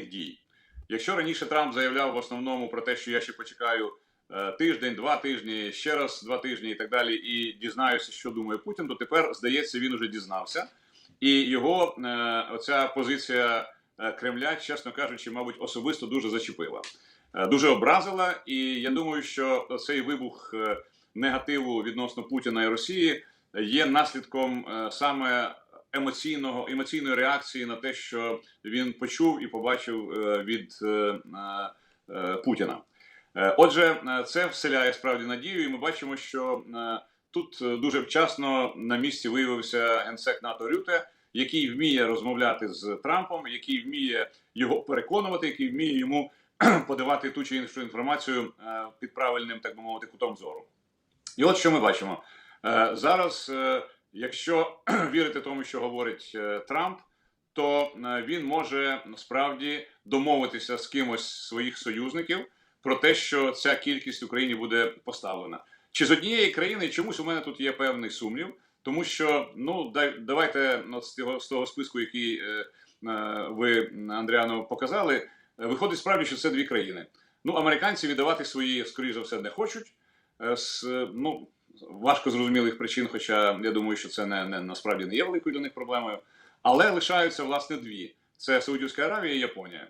дій. Якщо раніше Трамп заявляв в основному про те, що я ще почекаю е, тиждень, два тижні, ще раз два тижні і так далі, і дізнаюся, що думає Путін, то тепер здається, він уже дізнався, і його е, оця позиція е, Кремля, чесно кажучи, мабуть, особисто дуже зачепила, дуже образила. І я думаю, що цей вибух негативу відносно Путіна і Росії є наслідком саме емоційного емоційної реакції на те, що він почув і побачив е, від е, е, Путіна. Отже, це вселяє справді надію, і ми бачимо, що тут дуже вчасно на місці виявився генсек НАТО Рюте, який вміє розмовляти з Трампом, який вміє його переконувати, який вміє йому подавати ту чи іншу інформацію під правильним, так би мовити, кутом зору. І от що ми бачимо зараз. Якщо вірити тому, що говорить е, Трамп, то е, він може насправді домовитися з кимось своїх союзників про те, що ця кількість в Україні буде поставлена. Чи з однієї країни чомусь у мене тут є певний сумнів, тому що ну дай, давайте ну, з, того, з того списку, який е, е, ви Андріано показали, виходить справді, що це дві країни. Ну, американці віддавати свої, скоріш за все, не хочуть. Е, е, ну, важко зрозумілих причин, хоча я думаю, що це не, не насправді не є великою для них проблемою. Але лишаються власне дві: це Саудівська Аравія і Японія.